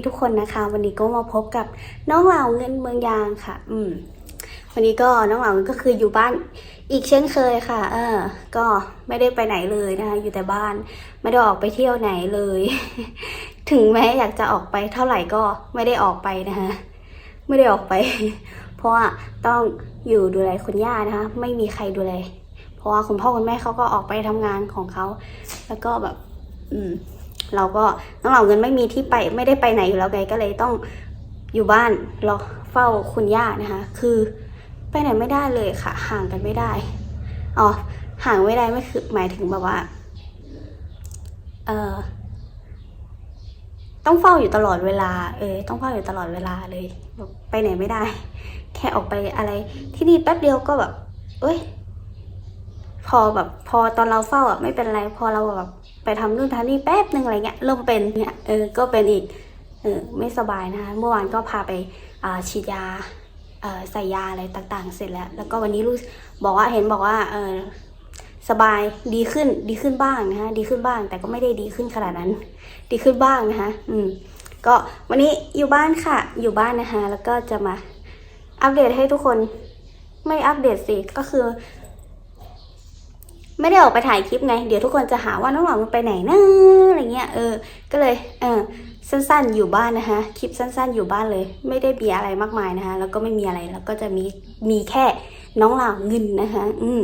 ีทุกคนนะคะ วันนี้ก็มาพบกับน้องเหล่าเงินเมืองยางค่ะ อืม วันนี้ก็น้องเหล่าก็คืออยู่บ้านอีกเช่นเคยค่ะ เออ ก็ไม่ได้ไปไหนเลยนะคะ อยู่แต่บ้าน ไม่ได้ออกไปเที่ยวไหนเลย ถึงแม้อยากจะออกไปเท่าไหร่ก็ไม่ได้ออกไปนะคะไม่ได้ออกไป เพราะว่าต้องอยู่ดูแลคุณย่านะคะ ไม่มีใครดูแล เพราะว่าคุณพ่อคุณแม่เขาก็ออกไปทำงานของเขา แล้วก็แบบ อืม เราก็น้องเหล่าเงินไม่มีที่ไปไม่ได้ไปไหนอยู่แล้วไงก็เลยต้องอยู่บ้านรอเฝ้าคุณย่านะคะ คือไปไหนไม่ได้เลยค่ะ ห่างกันไม่ได้อ๋อห่างไม่ได้ไม่คือหมายถึงแบบว่าเออต้องเฝ้าอยู่ตลอดเวลา เออ ต้องเฝ้าอยู่ตลอดเวลาเลย ไปไหนไม่ได้ แค่ออกไปอะไร ที่นี่แป๊บเดียวก็แบบ เอ้ย พอแบบพอตอนเราเฝ้าอะไม่เป็นไรพอเราแบบไปทำนู่นทำนี่แป๊บหนึ่งอะไรเงี้ยเริ่มเป็นเนี่ยเออก็เป็นอีกเออไม่สบายนะคะเมื่อวานก็พาไปาฉีดยาใส่ยาอะไรต่างๆ เสร็จแล้ว แล้วก็วันนี้รู้บอกว่าเห็นบอกว่าเออสบายดีขึ้นดีขึ้นบ้างนะคะดีขึ้นบ้าง แต่ก็ไม่ได้ดีขึ้นขนาดนั้น ดีขึ้นบ้างนะคะอืมก็วันนี้อยู่บ้านค่ะ อยู่บ้านนะคะแล้วก็จะมาอัปเดตให้ทุกคนไม่อัปเดตสิก็คือ ไม่ได้ออกไปถ่ายคลิปไง เดี๋ยวทุกคนจะหาว่าน้องหลองมันไปไหนนะอะไรเงี้ยเออ ก็เลยเออสั้นๆอยู่บ้านนะคะ คลิปสั้นๆอยู่บ้านเลย ไม่ได้มีอะไรมากมายนะคะ แล้วก็ไม่มีอะไรแล้วก็จะมีมีแค่น้องหลางเงินนะคะ อืม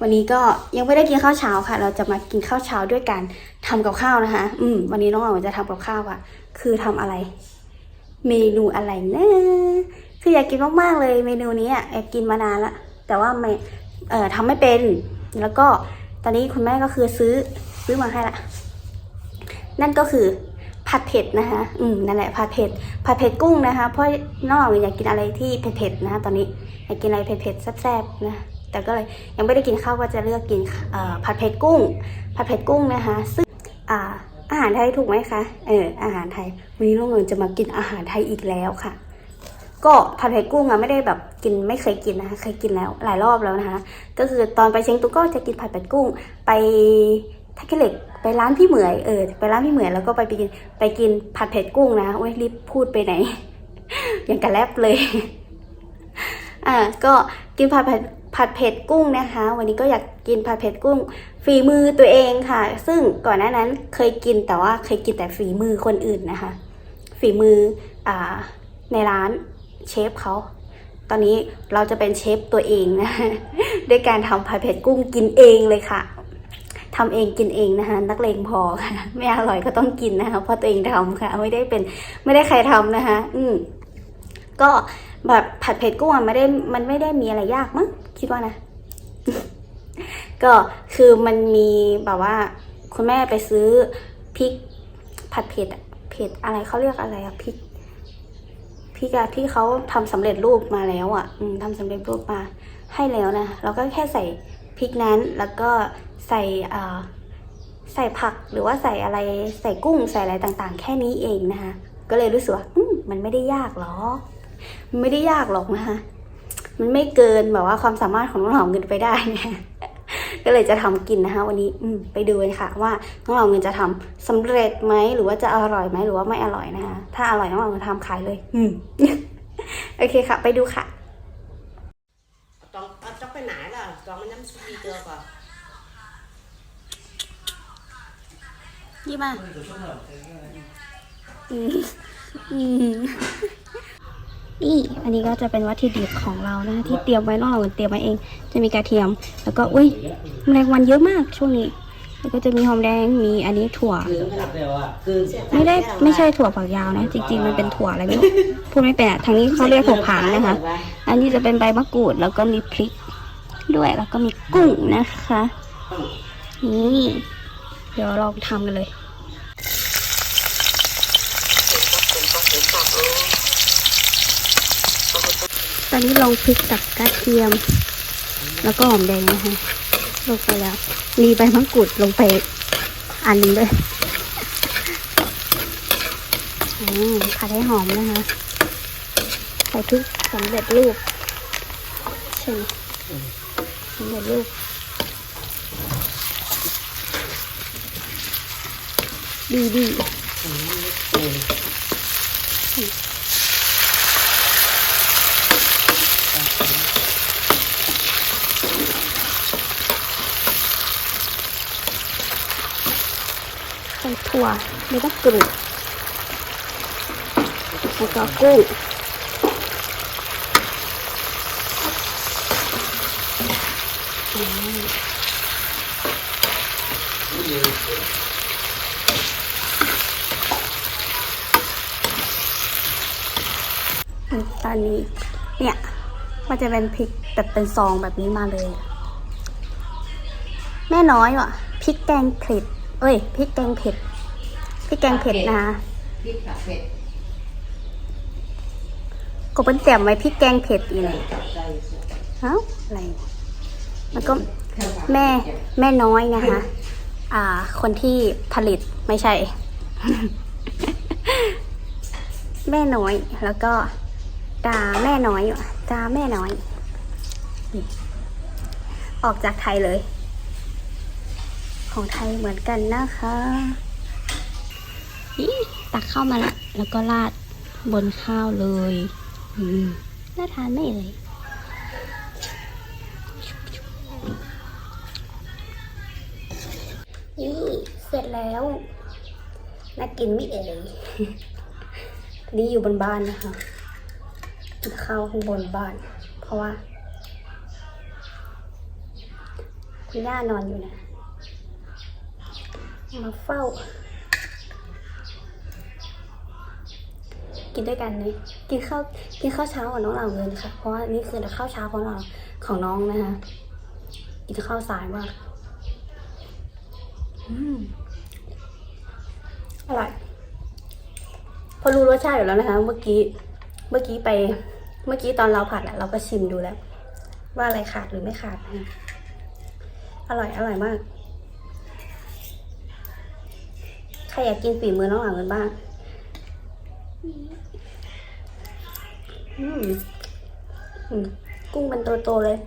วันนี้ก็ยังไม่ได้กินข้าวเช้าค่ะ เราจะมากินข้าวเช้าด้วยการทำกับข้าวนะคะ อืม วันนี้น้องหลางจะทำกับข้าวอะ คือทำอะไร เมนูอะไรนะคืออยากกินมากๆเลย เมนูนี้อะอยากกินมานานละแต่ว่าไม่เอ่อทำไม่เป็น แล้วก็ตอนนี้คุณแม่ก็คือซื้อซื้อมาให้ละ นั่นก็คือผัดเผ็ดนะคะ อืมนั่นแหละผัดเผ็ดผัดเผ็ดกุ้งนะคะ เพราะน้องอยากกินอะไรที่เผ็ดๆนะคะตอนนี้อยากกินอะไรเผ็ดๆแซ่บๆนะ แต่ก็เลยยังไม่ได้กินข้าวก็จะเลือกกินผัดเผ็ดกุ้ง ผัดเผ็ดกุ้งนะคะ ซึ่งอ่าอาหารไทยถูกไหมคะ เอออาหารไทย วันนี้น้องเงินจะมากินอาหารไทยอีกแล้วค่ะ ก็ผัดเผ็ดกุ้งอะไม่ได้แบบกินไม่เคยกินนะคะเคยกินแล้วหลายรอบแล้วนะคะ ก็คือตอนไปเชียงตุกก็จะกินผัดเผ็ดกุ้ง ไปท่าขี้เหล็กไปร้านพี่เหมยเออไปร้านพี่เหมยแล้วก็ไปไปกินไปกินผัดเผ็ดกุ้งนะโอ้ยรีบพูดไปไหน อย่างกระแลบเลยอ่าก็กินผัดเผ็ดผัดเผ็ดกุ้งนะคะ วันนี้ก็อยากกินผัดเผ็ดกุ้ง ฝีมือตัวเองค่ะ ซึ่งก่อนหน้านั้นเคยกินแต่ว่าเคยกินแต่ฝีมือคนอื่นนะคะ ฝีมืออ่าในร้าน เชฟเขา ตอนนี้เราจะเป็นเชฟตัวเองนะด้วยการทำผัดเผ็ดกุ้งกินเองเลยค่ะทำเองกินเองนะคะนักเลงพอค่ะ ไม่อร่อยก็ต้องกินนะคะเพราะตัวเองทำค่ะ ไม่ได้เป็นไม่ได้ใครทำนะคะ อืมก็แบบผัดเผ็ดกุ้งอะไม่ได้มันไม่ได้มีอะไรยากมั้งคิดว่านะ ก็คือมันมีแบบว่า คุณแม่ไปซื้อพริกผัดเผ็ดเผ็ดอะไรเขาเรียกอะไรอะพริก พริกที่เขาทำสำเร็จรูปมาแล้วอะอืมทำสำเร็จรูปมาให้แล้วนะเราก็แค่ใส่พริกนั้นแล้วก็ใส่ใส่ผักหรือว่าใส่อะไรใส่กุ้งใส่อะไรต่างๆ แค่นี้เองนะคะก็เลยรู้สึกว่ามมันไม่ได้ยากหรอกมันไม่ได้ยากหรอกนะคะมันไม่เกินแบบว่าความสามารถของน้องหล่าเงินไปได้นะ ก็เลยจะทำกินนะคะ วันนี้อืมไปดูกันค่ะ ว่าน้องเหล่าเงินจะทำสำเร็จไหมหรือว่าจะอร่อยไหมหรือว่าไม่อร่อยนะคะถ้าอร่อยน้องเหล่าเงินทำขายเลย อืมโอเคค่ะ ไปดูค่ะ Con à, chóc cái nải là con mới nắm suy chưa còn ยี่มาอืมอืม นี่อันนี้ก็จะเป็นวัตถุดิบของเรานะคะที่เตรียมไว้นอกเราเตรียมไว้เอง จะมีกระเทียม แล้วก็อุ้ยแมลงวันเยอะมากช่วงนี้ แล้วก็จะมีหอมแดงมีอันนี้ถั่ว ไม่ได้ไม่ใช่ถั่วฝักยาวนะ จริง ๆ มันเป็นถั่วอะไรไม่รู้พูดไม่เป็นอะทางนี้เขาเรียกถั่วผางนะคะ อันนี้จะเป็นใบมะกรูดแล้วก็มีพริก ด้วยแล้วก็มีกุ้งนะคะ นี่ เดี๋ยวเราทำกันเลย ตอนนี้ลงพริกกับกระเทียม แล้วก็หอมแดงนะคะลงไปแล้ว มีใบมะกรูดลงไปอันหนึงด้วยอผัดให้หอมนะคะใส่พริกสำเร็จรูปใช่ไหมสำเร็จรูปดีดี ถั่ วแล้วก็กรูดแล้วก็กุ้งอืมอืมตอนนี้ เนี่ย มันจะเป็นพริกแบบเป็นซองแบบนี้มาเลย แม่น้อยว่ะพริกแกงเผ็ด เอ้ยพริกแกงเผ็ด พริกแกงเผ็ดนะคะ พริกผักเผ็ดก็เป็นแจ่มไว้พริกแกงเผ็ดอีกเลยจับใจเอ้าอะไรแล้วก็แม่แม่น้อยนะคะ อ่า คนที่ผลิตไม่ใช่ แม่น้อยแล้วก็ดาแม่น้อยว่ะดาแม่น้อยนี่ออกจากไทยเลย ของไทยเหมือนกันนะคะอี ตักเข้ามาละแล้วก็ราดบนข้าวเลยน่าทานไม่เลยนี่เสร็จแล้วน่ากินไม่เอ่ยนี่อยู่บนบ้านนะคะกินข้าวข้างบนบ้าน เพราะว่า คุณย่านอนอยู่นะ มาเฝ้า กินด้วยกันเลยกินข้าวกินข้าวเช้ากับน้องเหล่าเงินค่ะ เพราะว่านี่คือข้าวเช้าของเราของน้องนะคะกินข้าวสายมากอร่อยพอรู้รสชาติอยู่แล้วนะคะ เมื่อกี้เมื่อกี้ไป เมื่อกี้ตอนเราผัดอะเราก็ชิมดูแล้ว ว่าอะไรขาดหรือไม่ขาดนะอร่อยอร่อยมากใครอยากกินฝีมือน้องหลังกันบ้าง อืมอืมกุ้งมันโตๆเลย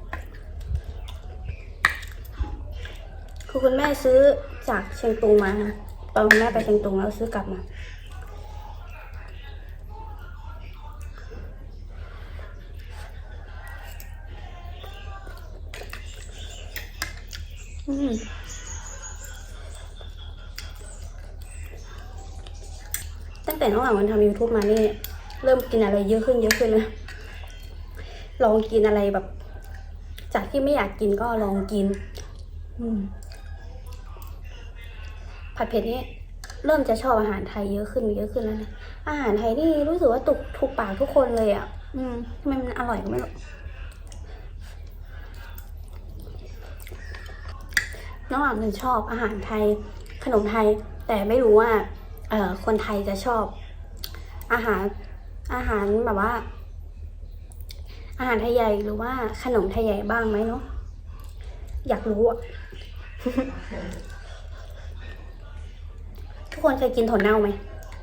คือคุณแม่ซื้อจากเชียงตุงมาตอนคุณแม่ไปเชียงตุงแล้วซื้อกลับมา อืม แต่น้องหลังมันทำ YouTube มานี่ เริ่มกินอะไรเยอะขึ้นเยอะขึ้นเลยลองกินอะไรแบบ จากที่ไม่อยากกินก็ลองกินผัดเผ็ดนี่เริ่มจะชอบอาหารไทยเยอะขึ้นเยอะขึ้นแล้วนะอาหารไทยนี่รู้สึกว่าตุกถูกปากทุกคนเลยอะ อืมทำไมมันอร่อยก็ไม่รู้น้องหลังมันชอบอาหารไทยขนมไทย แต่ไม่รู้ว่า เอ่อคนไทยจะชอบ อาหารอาหารแบบว่า อาหารไทยใหญ่หรือว่าขนมไทยใหญ่บ้างไหมเนาะอยากรู้อะทุกคนเคยกินถั่วเน่าไหม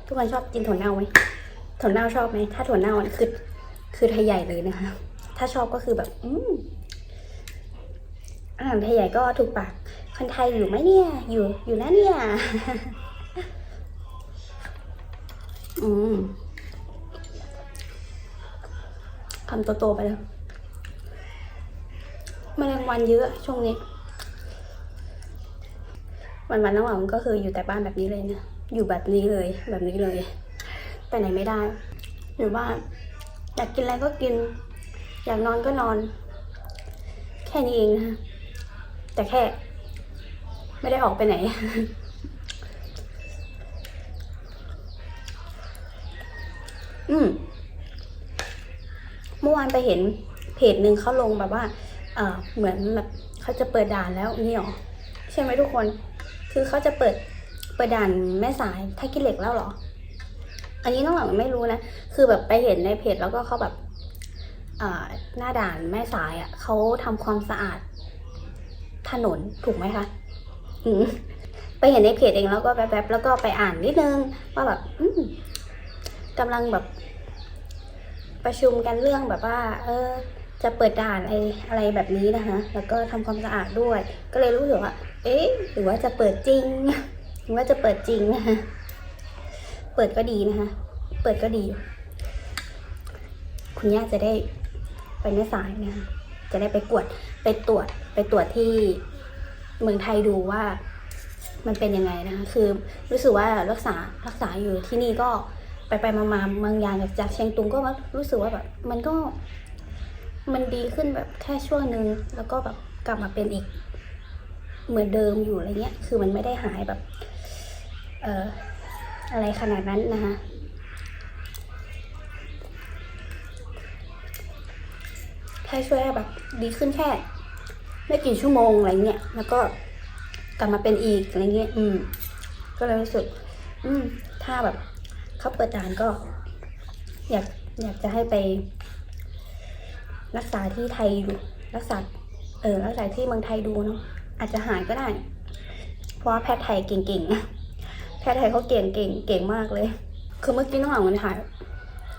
ทุกคนชอบกินถั่วเน่าไหมถั่วเน่าชอบไหมถ้าถั่วเน่าคือคือไทยใหญ่เลยนะคะ ถ้าชอบก็คือแบบ อืมอาหารไทยใหญ่ก็ถูกปากคนไทยอยู่ไหมเนี่ย อยู่อยู่นะเนี่ย อืมคำโตๆไปแล้วแมลงวันเยอะช่วงนี้ วันๆน้องหวังก็คืออยู่แต่บ้านแบบนี้เลยนะอยู่แบบนี้เลย แบบนี้เลยไปไหนไม่ได้ หรือว่าอยากกินอะไรก็กิน อยากนอนก็นอน แค่นี้เองนะแต่แค่ ไม่ได้ออกไปไหน อืมเมื่อวานไปเห็นเพจหนึ่งเขาลงแบบว่า เออเหมือนแบบเขาจะเปิดด่านแล้วนี่หรอใช่ไหมทุกคน คือเขาจะเปิดเปิดด่านแม่สายท่าขี้เหล็กแล้วหรอ อันนี้น้องหลังไม่รู้นะ คือแบบไปเห็นในเพจแล้วก็เขาแบบหน้าด่านแม่สายอะ่ะเขาทำความสะอาด ถนนถูกไหมคะอืไปเห็นในเพจเองแล้วก็แป๊บๆแล้วก็ไปอ่านนิดนึงว่าแบบอื กำลังแบบ ประชุมกันเรื่องแบบว่า เออ จะเปิดด่านอะไรอะไรแบบนี้นะคะแล้วก็ทำความสะอาดด้วย ก็เลยรู้สึกว่า เอ๊ะหรือว่าจะเปิดจริงหรือว่าจะเปิดจริงนะคะเปิดก็ดีนะคะเปิดก็ดี คุณย่าจะได้ไปแม่สายนะคะจะได้ไปกวดไปตรวจไปตรวจที่เมืองไทยดูว่ามันเป็นยังไงนะคะ คือรู้สึกว่ารักษารักษาอยู่ที่นี่ก็ ไปไปมามาบางอย่างจากเชียงตุงก็ว่ารู้สึกว่าแบบ มันก็ มันดีขึ้นแบบแค่ช่วงนึง แล้วก็แบบกลับมาเป็นอีก เหมือนเดิมอยู่อะไรเงี้ย คือมันไม่ได้หายแบบ เอ่ออะไรขนาดนั้นนะคะแค่ช่วยแบบ ดีขึ้นแค่ไม่กี่ชั่วโมงอะไรเงี้ย แล้วก็กลับมาเป็นอีกอะไรเงี้ย อืม ก็เลยรู้สึก อืม ถ้าแบบ เขาเปิดด่านก็ อยากอยากจะให้ไป รักษาที่ไทยดูรักษาเออรักษาที่เมืองไทยดูเนาะอาจจะหายก็ได้ เพราะว่าแพทย์ไทยเก่งๆนะแพทย์ไทยเขาเก่งเก่งเก่งมากเลย คือเมื่อกี้น้องหลังมันถ่าย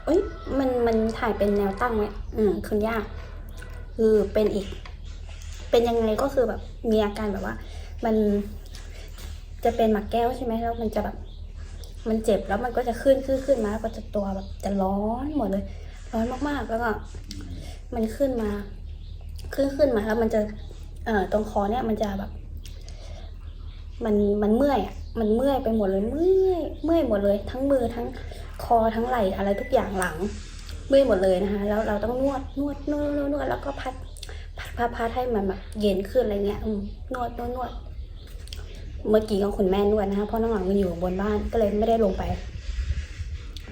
เอ้ยมันมันถ่ายเป็นแนวตั้งไว้อืมคุณยาก คือเป็นอีก เป็นยังไงก็คือแบบมีอาการแบบว่า มันจะเป็นหมักแก้วใช่ไหมแล้วมันจะแบบ มันเจ็บแล้วมันก็จะขึ้นขึ้นขึ้นมาแล้วก็จะตัวแบบจะร้อนหมดเลย ร้อนมากๆ แล้วก็มันขึ้นมา ขึ้นขึ้นมาแล้วมันจะ เอ่อตรงคอเนี่ยมันจะแบบ มันมันเมื่อยอะมันเมื่อยไปหมดเลยเมื่อยเมื่อยหมดเลย ทั้งมือทั้งคอทั้งไหล่อะไรทุกอย่างหลัง เมื่อยหมดเลยนะคะ แล้วเราต้องนวดนวดนวดนวดนวดแล้วก็พัดพัดพัดให้มันแบบเย็นขึ้นอะไรเงี้ยนวดนวดนวด เมื่อกี้ก็คุณแม่นวดนะคะเพราะน้องหลังมันอยู่บนบ้านก็เลยไม่ได้ลงไป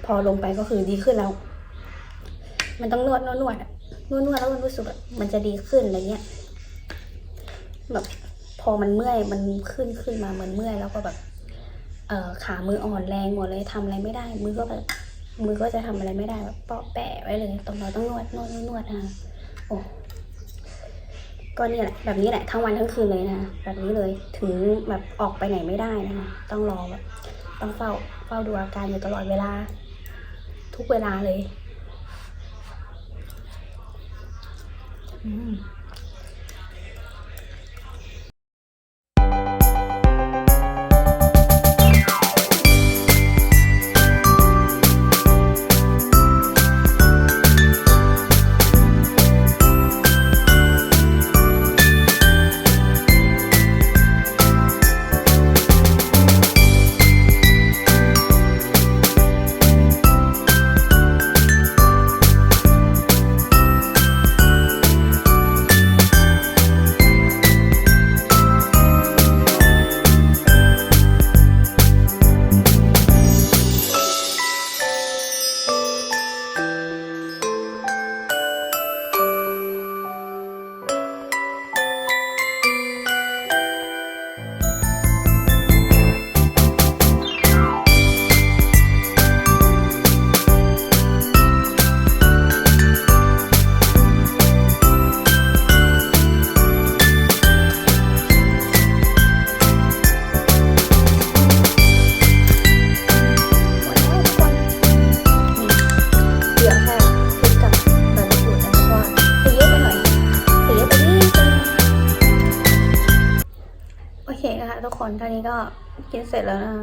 พอลงไปก็คือดีขึ้นแล้ว มันต้องนวดนวดนวดนวดนวดแล้วมันรู้สึกแบบมันจะดีขึ้นอะไรเงี้ยแบบพอมันเมื่อยมันขึ้นขึ้นมาเหมือนเมื่อยแล้วก็แบบ เอ่อขามืออ่อนแรงหมดเลยทำอะไรไม่ได้ มือก็แบบมือก็จะทำอะไรไม่ได้แบบเปาะแปะไว้เลยตรงเราต้องนวดนวดนวดนวดนะคะโอ้ ก็เนี่ยแหละแบบนี้แหละทั้งวันทั้งคืนเลยนะคะแบบนี้เลยถึงแบบออกไปไหนไม่ได้นะคะต้องรอแบบต้องเฝ้าเฝ้าดูอาการอยู่ตลอดเวลา ทุกเวลาเลย อืม คะทุกคนตอนนี้ก็กินเสร็จแล้วนะ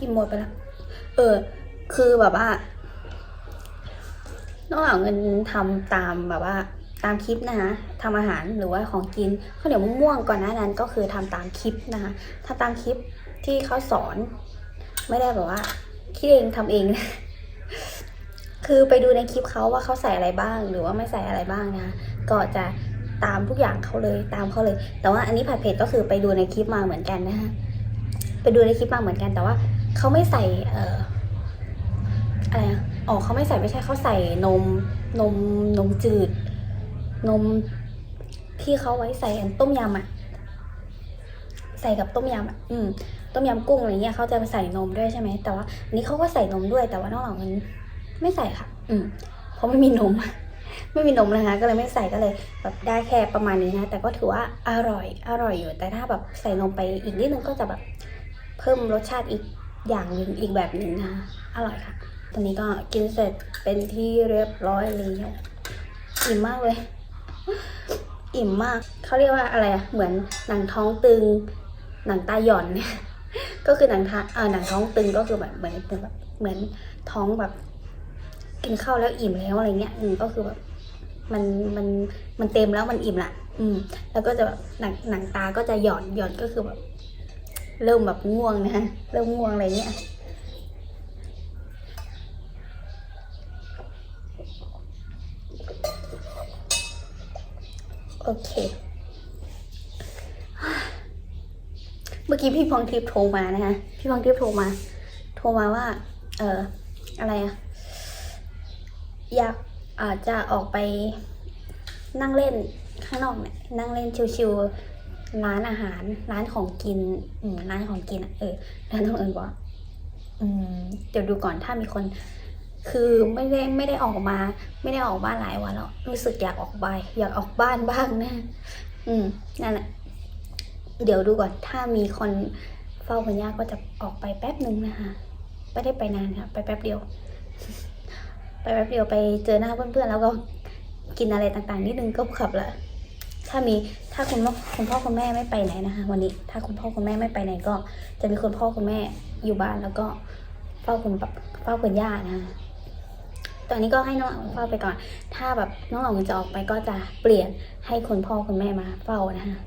กินหมดไปแล้ว เออ คือแบบว่านอกจากเงินทำตามแบบว่า ตามคลิปนะคะทำอาหารหรือว่าของกินข้าวเหนียวมะม่วงก่อนหน้านั้นก็คือทำตามคลิปนะคะทำตามคลิปที่เขาสอน ไม่ได้แบบว่าคิดเองทำเอง คือไปดูในคลิปเขาว่าเขาใส่อะไรบ้าง หรือว่าไม่ใส่อะไรบ้างนะ ก็จะ ตามทุกอย่างเขาเลยตามเขาเลย แต่ว่าอันนี้ผัดเผ็ดก็คือไปดูในคลิปมาเหมือนกันนะคะไปดูในคลิปมาเหมือนกันแต่ว่าเขาไม่ใส่เอ่ออะไรอ๋อเขาไม่ใส่ไม่ใช่เขาใส่นมนมนมจืด นมที่เขาไว้ใส่ต้มยำอะใส่กับต้มยำอะอืมต้มยำกุ้งอะไรเงี้ยเขาจะใส่นมด้วยใช่ไหมแต่ว่านนี้เขาก็ใส่นมด้วยแต่ว่านอกหลังมันไม่ใส่ค่ะ อืมเพราะไม่มีนม ไม่มีนมนะคะก็เลยไม่ใส่ก็เลยแบบได้แค่ประมาณนี้นะ แต่ก็ถือว่าอร่อยอร่อยอยู่ แต่ถ้าแบบใส่นมไปอีกนิดนึงก็จะแบบเพิ่มรสชาติอีกอย่างหนึ่งอีกแบบหนึ่งนะอร่อยค่ะ ตอนนี้ก็กินเสร็จเป็นที่เรียบร้อยแล้วอิ่มมากเลย อิ่มมากเขาเรียกว่าอะไรอะเหมือนหนังท้องตึง หนังตาหย่อนเนี่ยก็คือหนังทาเออหนังท้องตึงก็คือแบบเหมือนเป็นแบบเหมือนท้องแบบ กินข้าวแล้วอิ่มแล้วอะไรเงี้ยอืมก็คือแบบ มันมันมันเต็มแล้วมันอิ่มละอืม แล้วก็จะแบบหนังหนังตาก็จะหย่อนหย่อนก็คือแบบ เริ่มแบบง่วงนะฮะเริ่มง่วงอะไรเงี้ยโอเค เมื่อกี้พี่พองทิพย์โทรมานะคะ พี่พองทิพย์โทรมา โทรมาว่า เอออะไรอะอยาก จจะออกไปนั่งเล่นข้างนอกเนี่ยนั่งเล่นชิวๆร้านอาหาร ร้านของกินอืมร้านของกินอะเออแล้วน้องเอิญบอกว่าอืมเดี๋ยวดูก่อนถ้ามีคน คือไม่ได้ไม่ได้ออกมา ไม่ได้ออกบ้านหลายวันแล้วรู้สึกอยากออกไปอยากออกบ้านบ้างนะอืมนั่นแหละเดี๋ยวดูก่อนถ้ามีคนเฝ้าคุณย่าก็จะออกไปแป๊บหนึ่งนะคะไม่ได้ไปนานค่ะไปแป๊บเดียว ไปแป๊บเดียวไปเจอหน้าเพื่อนๆแล้วก็กินอะไรต่างๆนิดนึงก็ขับละถ้ามีถ้าคุณพ่อคุณพ่อคุณแม่ไม่ไปไหนนะคะ วันนี้ถ้าคุณพ่อคุณแม่ไม่ไปไหนก็ จะมีคุณพ่อคุณแม่อยู่บ้านแล้วก็เฝ้าคุณเฝ้าคุณย่านะคะตอนนี้ก็ให้น้องเฝ้าไปก่อน ถ้าแบบน้องหลงจะออกไปก็จะเปลี่ยนให้คุณพ่อคุณแม่มาเฝ้านะคะ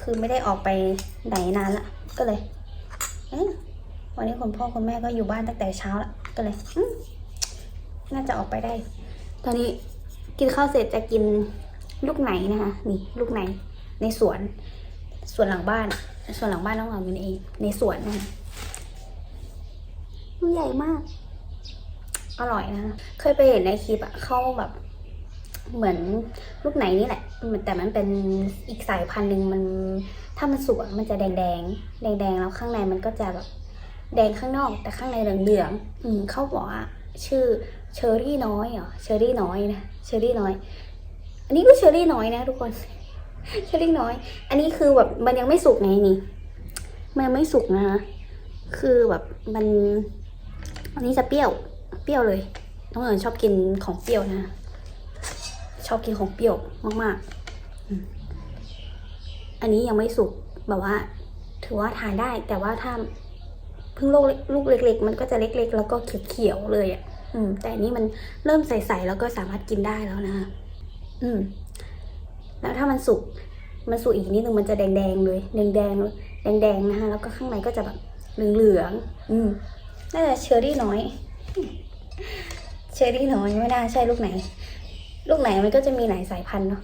คือไม่ได้ออกไปไหนนานละก็เลย เอ๊ะ วันนี้คุณพ่อคุณแม่ก็อยู่บ้านตั้งแต่เช้าละก็เลยน่าจะออกไปได้ ตอนนี้กินข้าวเสร็จจะกินลูกไหนนะคะ นี่ลูกไหนในสวน สวนหลังบ้านสวนหลังบ้านน้องหลังมันเอง ในสวนนะคะลูกใหญ่มาก อร่อยนะคะเคยไปเห็นในคลิปอะเข้าแบบ เหมือนลูกไหนนี่แหละ แต่มันเป็นอีกสายพันธุ์หนึ่งมัน ถ้ามันสุกมันจะแดงแดงแดงแดงแล้วข้างในมันก็จะแบบ แดงข้างนอกแต่ข้างในเหลืองเหลืองๆอืมเขาบอกว่าชื่อเชอรี่น้อยเหรอเชอรี่น้อยนะเชอรี่น้อย อันนี้ก็เชอรี่น้อยนะทุกคนเชอรี่น้อย อันนี้คือแบบมันยังไม่สุกไงนี่มันไม่สุกนะคะคือแบบมันอันนี้จะเปรี้ยว เปรี้ยวเลย น้องเอิญชอบกินของเปรี้ยวนะ ชอบกินของเปรี้ยวมากๆ อันนี้ยังไม่สุกแบบว่า ถือว่าทานได้ แต่ว่าถ้า พิ่งลูกเล็กลูกเล็ก ๆ มันก็จะเล็ก ๆ แล้วก็เขียวๆเลยอะ อืม แต่นี้มันเริ่มใสๆแล้วก็สามารถกินได้แล้วนะคะอืม แล้วถ้ามันสุกมันสุกอีกนิดนึงมันจะแดงๆเลยแดงๆแดงๆนะคะแล้วก็ข้างในก็จะแบบเหลืองๆอืมน่าจะเชอร์รี่น้อย เชอร์รี่น้อยไม่น่าใช่ลูกไหน ลูกไหนมันก็จะมีหลายสายพันธุ์เนาะ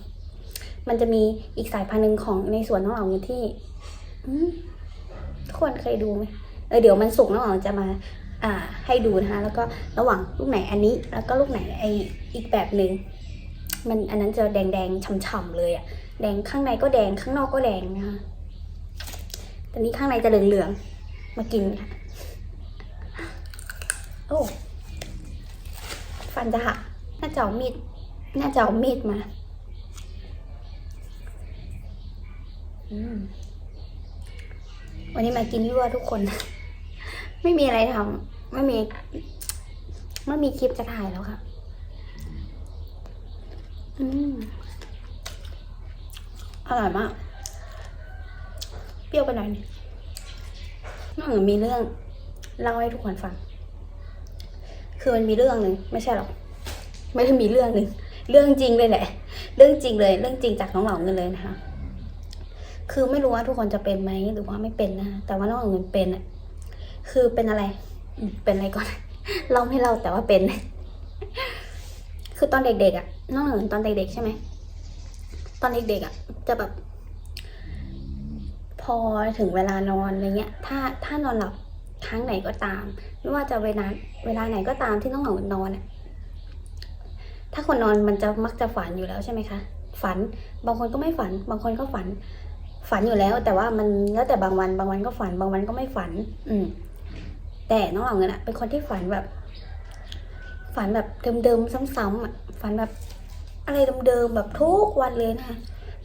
มันจะมีอีกสายพันธุ์หนึ่งของในสวนน้องเหล่าเนที่อืมทุกคนเคยดูไหม เออเดี๋ยวมันสุกน้องเหล่าจะมาอ่าให้ดูนะคะแล้วก็ระหว่างลูกไหนอันนี้ แล้วก็ลูกไหนไออีกแบบหนึ่งมันอันนั้นจะแดงๆฉ่ำๆเลยอะแดงข้างในก็แดงข้างนอกก็แดงนะคะแต่นี้ข้างในจะเหลืองๆมากินค่ะโอ้ฟันจะหักน่าจะเอามีดน่าจะเอามีดมาอืมวันนี้มากินยั่วทุกคน ไม่มีอะไรทำไม่มีไม่มีคลิปจะถ่ายแล้วค่ะ อืมอร่อยมาก เปรี้ยวไปหน่อยนึงน้องเหมือนมีเรื่องเล่าให้ทุกคนฟัง คือมันมีเรื่องหนึ่งไม่ใช่หรอกไม่ได้มีเรื่องหนึ่งเรื่องจริงเลยแหละ เรื่องจริงเลย เรื่องจริงจากน้องเหล่าเงินเลยนะคะ คือไม่รู้ว่าทุกคนจะเป็นไหมหรือว่าไม่เป็นนะ แต่ว่าน้องเหล่าเงินเป็นอะ คือเป็นอะไร เป็นอะไรก่อนเล่าไม่เล่าแต่ว่าเป็น คือตอนเด็กๆอะน้องเหล่งตอนเด็กๆใช่ไหม ตอนเด็กๆอะจะแบบ พอถึงเวลานอนอะไรเงี้ย ถ้าถ้านอนหลับครั้งไหนก็ตาม ไม่ว่าจะเวลาเวลาไหนก็ตามที่น้องเหล่านอนอะถ้าคนนอนมันจะมักจะฝันอยู่แล้วใช่ไหมคะ ฝัน บางคนก็ไม่ฝัน บางคนก็ฝัน ฝันอยู่แล้ว แต่ว่ามันแล้วแต่บางวัน บางวันก็ฝัน บางวันก็ไม่ฝัน อืม แต่น้องหล่าเงินอะเป็นคนที่ฝันแบบ ฝันแบบเดิมๆซ้ำๆอะฝันแบบอะไรเดิมๆแบบทุกวันเลยนะคะ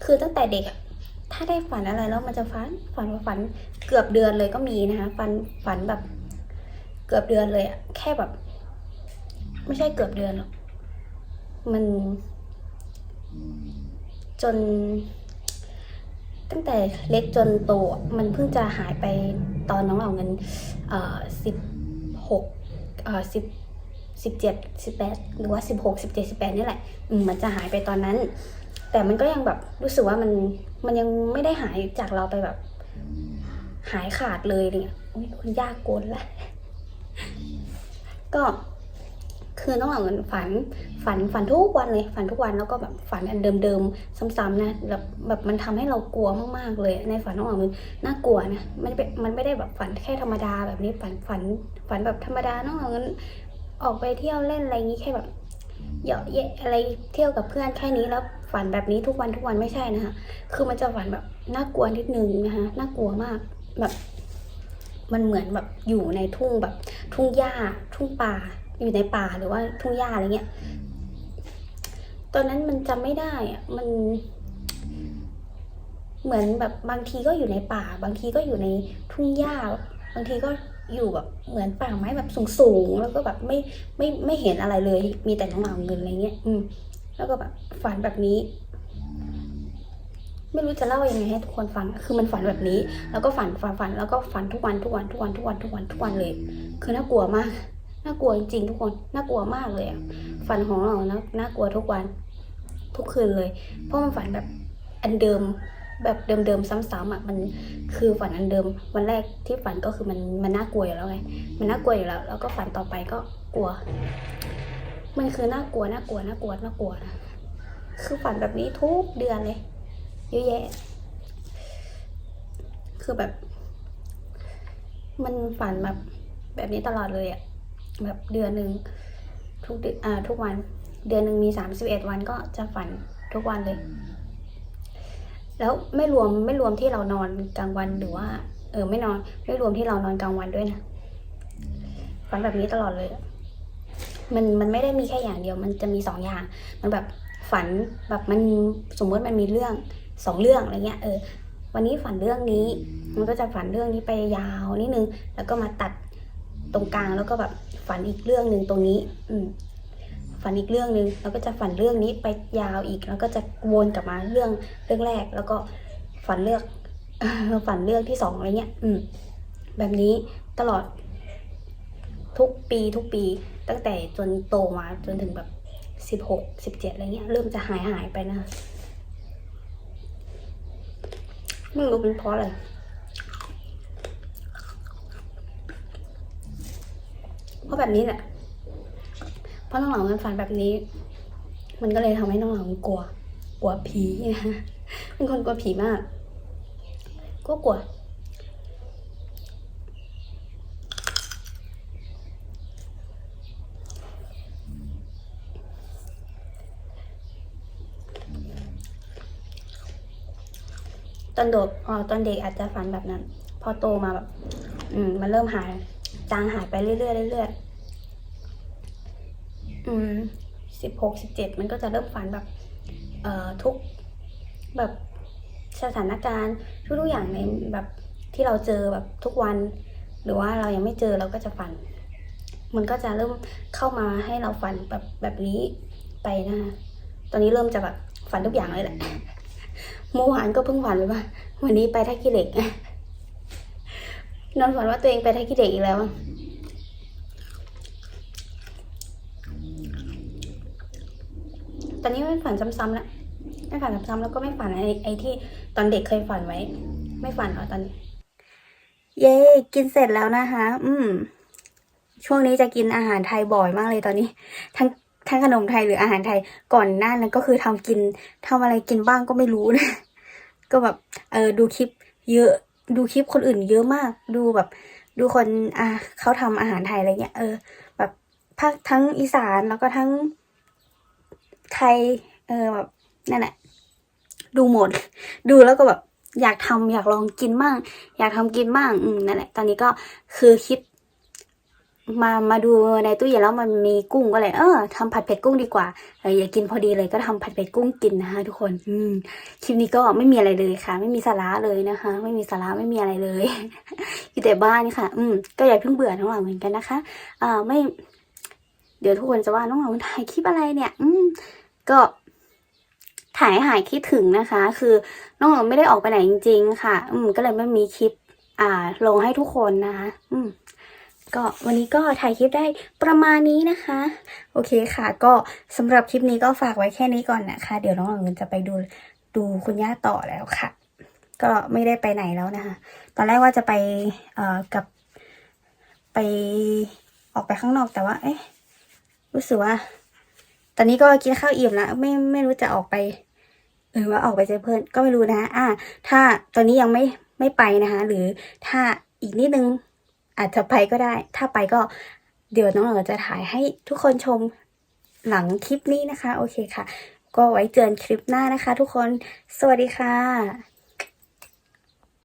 คือตั้งแต่เด็กถ้าได้ฝันอะไรแล้วมันจะฝันฝันฝันเกือบเดือนเลยก็มีนะคะฝันฝันแบบ เกือบเดือนเลยอะแค่แบบ ไม่ใช่เกือบเดือนหรอกมันจน ตั้งแต่เล็กจนโตมันเพิ่งจะหายไปตอนน้องเหล่าเงินเอ่อสิบหกเอ่อสิบสิบเจ็ดสิบแปดหรือว่าสิบหกสิบเจ็ดสิบแปดนี่แหละมมันจะหายไปตอนนั้น แต่มันก็ยังแบบรู้สึกว่ามันมันยังไม่ได้หายจากเราไปแบบ หายขาดเลยเนี่ยอุ้ยคุณยากโกนละก็ คือน้องหลังฝันฝันฝันทุกวันเลยฝันทุกวันแล้วก็แบบฝันอันเดิมๆซ้ำๆนะแบบแบบมันทำให้เรากลัวมากๆเลย ในฝันน้องหลังมันน่ากลัวนะมันเป็นมันไม่ได้แบบฝันแค่ธรรมดาแบบนี้ฝันฝันฝันแบบธรรมดาน้องหลังมันออกไปเที่ยวเล่นอะไรอย่างนี้แค่แบบเหยาะแยะอะไรเที่ยวกับเพื่อนแค่นี้แล้วฝันแบบนี้ทุกวันทุกวันไม่ใช่นะคะ คือมันจะฝันแบบน่ากลัวนิดนึงนะคะน่ากลัวมากแบบ มันเหมือนแบบอยู่ในทุ่งแบบ ทุ่งหญ้าทุ่งป่า อยู่ในป่าหรือว่าทุ่งหญ้าอะไรเงี้ย ตอนนั้นมันจำไม่ได้อะมัน เหมือนแบบบางทีก็อยู่ในป่า บางทีก็อยู่ในทุ่งหญ้า บางทีก็อยู่แบบเหมือนป่าไม้แบบสูงๆ แล้วก็แบบไม่ไม่ไม่เห็นอะไรเลย มีแต่น้องหมาเงินอะไรเงี้ย อืม แล้วก็แบบฝันแบบนี้ ไม่รู้จะเล่ายังไงให้ทุกคนฟัง คือมันฝันแบบนี้ แล้วก็ฝันฝันฝัน แล้วก็ฝันทุกวันทุกวันทุกวันทุกวันทุกวันทุกวันเลย คือน่ากลัวมาก น่ากลัวจริงๆทุกคนน่ากลัวมากเลยอะฝันของเรานะน่ากลัวทุกวันทุกคืนเลย เพราะมันฝันแบบอันเดิมแบบเดิมๆซ้ำๆอะมันคือฝันอันเดิม วันแรกที่ฝันก็คือมันมันน่ากลัวอยู่แล้วไงมันน่ากลัวอยู่แล้ว แล้วก็ฝันต่อไปก็กลัว มันคือน่ากลัวน่ากลัวน่ากลัวน่ากลัวนะคือฝันแบบนี้ทุกเดือนเลยเยอะแยะ คือแบบ มันฝันแบบแบบนี้ตลอดเลยอะ แบบเดือนหนึ่งทุกเดือนอ่าทุกวัน เดือนหนึ่งมีสามสิบเอ็ดวันก็จะฝันทุกวันเลย แล้วไม่รวมไม่รวมที่เรานอนกลางวันหรือว่า เออไม่นอน ไม่รวมที่เรานอนกลางวันด้วยนะฝันแบบนี้ตลอดเลย มันมันไม่ได้มีแค่อย่างเดียว มันจะมีสองอย่าง มันแบบฝันแบบมันสมมติมันมีเรื่องสองเรื่องอะไรเงี้ยเออวันนี้ฝันเรื่องนี้ มันก็จะฝันเรื่องนี้ไปยาวนิดนึง แล้วก็มาตัดตรงกลางแล้วก็แบบ ฝันอีกเรื่องหนึ่งตรงนี้ อืมฝันอีกเรื่องหนึ่งแล้วก็จะฝันเรื่องนี้ไปยาวอีก แล้วก็จะวนกลับมาเรื่องเรื่องแรก แล้วก็ฝันเลือกฝันเรื่องที่สองอะไรเงี้ย อืม แบบนี้ตลอด ทุกปีทุกปี ตั้งแต่จนโตมาจนถึงแบบสิบหกสิบเจ็ดอะไรเงี้ย เริ่มจะหายหายไปนะไม่รู้เป็นเพราะอะไร เพราะแบบนี้แหละเพราะน้องหลังมันฝันแบบนี้ มันก็เลยทำให้น้องหลังกลัว กลัวผีนะเป็นคนกลัวผีมากก็กลัวตอนเด็กอ๋อตอนเด็กอาจจะฝันแบบนั้น พอโตมาแบบ อืม มันเริ่มหาย จางหายไปเรื่อยๆเรื่อยๆ อืมสิบหกสิบเจ็ดมันก็จะเริ่มฝันแบบ เอ่อทุกแบบสถานการณ์ทุกๆอย่างในแบบที่เราเจอแบบทุกวัน หรือว่าเรายังไม่เจอเราก็จะฝัน มันก็จะเริ่มเข้ามาให้เราฝันแบบแบบนี้ไปนะคะตอนนี้เริ่มจะแบบฝันทุกอย่างเลยแหละเมื่อวานก็เพิ่งฝันไปว่า วันนี้ไปท่าขี้เหล็กนอนฝันว่าตัวเองไปท่าขี้เหล็กอีกแล้ว ตอนนี้ไม่ฝันซ้ำๆแล้วไม่ฝันซ้ำๆแล้วก็ไม่ฝันไอ้ไอ้ที่ตอนเด็กเคยฝันไว้ ไม่ฝันแล้วตอนนี้เย้กินเสร็จแล้วนะคะ อืม ช่วงนี้จะกินอาหารไทยบ่อยมากเลยตอนนี้ ทั้งทั้งขนมไทยหรืออาหารไทยก่อนหน้านั้นก็คือทำกินทำอะไรกินบ้างก็ไม่รู้นะก็แบบเออดูคลิป เยอะ ดูคลิปคนอื่น เยอะมาก ดูแบบ ดูคนอะเขาทำอาหารไทยอะไรเงี้ยเออ แบบภาคทั้งอีสานแล้วก็ทั้ง ไทยเออแบบนั่นแหละดูหมด ดูแล้วก็แบบอยากทำอยากลองกินมั่งอยากทำกินมั่งอืมนั่นแหละ ตอนนี้ก็คือคิด มามาดูในตู้เย็นแล้วมันมีกุ้งก็เลย เออทำผัดเผ็ดกุ้งดีกว่าเอออยากกินพอดีเลยก็ทำผัดเผ็ดกุ้งกินนะคะทุกคน อืมคลิปนี้ก็ไม่มีอะไรเลยค่ะ ไม่มีสาระเลยนะคะ ไม่มีสาระไม่มีอะไรเลยอยู่แต่บ้านนี่ค่ะ อืมก็อย่าเพิ่งเบื่อน้งหลังเหมือนกันนะคะอ่าไม่ เดี๋ยวทุกคนจะว่าน้องหลงถ่ายคลิปอะไรเนี่ย อืม ก็ถ่ายหายคิดถึงนะคะ คือน้องหลงไม่ได้ออกไปไหนจริง ๆ ค่ะ อืม ก็เลยไม่มีคลิป อ่า ลงให้ทุกคนนะคะ อืมก็วันนี้ก็ถ่ายคลิปได้ประมาณนี้นะคะ โอเคค่ะ ก็สำหรับคลิปนี้ก็ฝากไว้แค่นี้ก่อนนะคะ เดี๋ยวน้องหลังเงินจะไปดูดูคุณย่าต่อแล้วค่ะ ก็ไม่ได้ไปไหนแล้วนะคะ ตอนแรกว่าจะไปเอ่อกับไปออกไปข้างนอกแต่ว่า เอ๊ะ รู้สึกว่า ตอนนี้ก็กินข้าวอิ่มแล้วไม่ไม่รู้จะออกไปหรือว่าออกไปเจอเพื่อนก็ไม่รู้นะอ่าถ้าตอนนี้ยังไม่ไม่ไปนะคะ หรือถ้าอีกนิดนึงอาจจะไปก็ได้ ถ้าไปก็เดี๋ยวน้องเอ๋จะถ่ายให้ทุกคนชมหลังคลิปนี้นะคะ โอเคค่ะ ก็ไว้เจอนคลิปหน้านะคะ ทุกคน สวัสดีค่ะ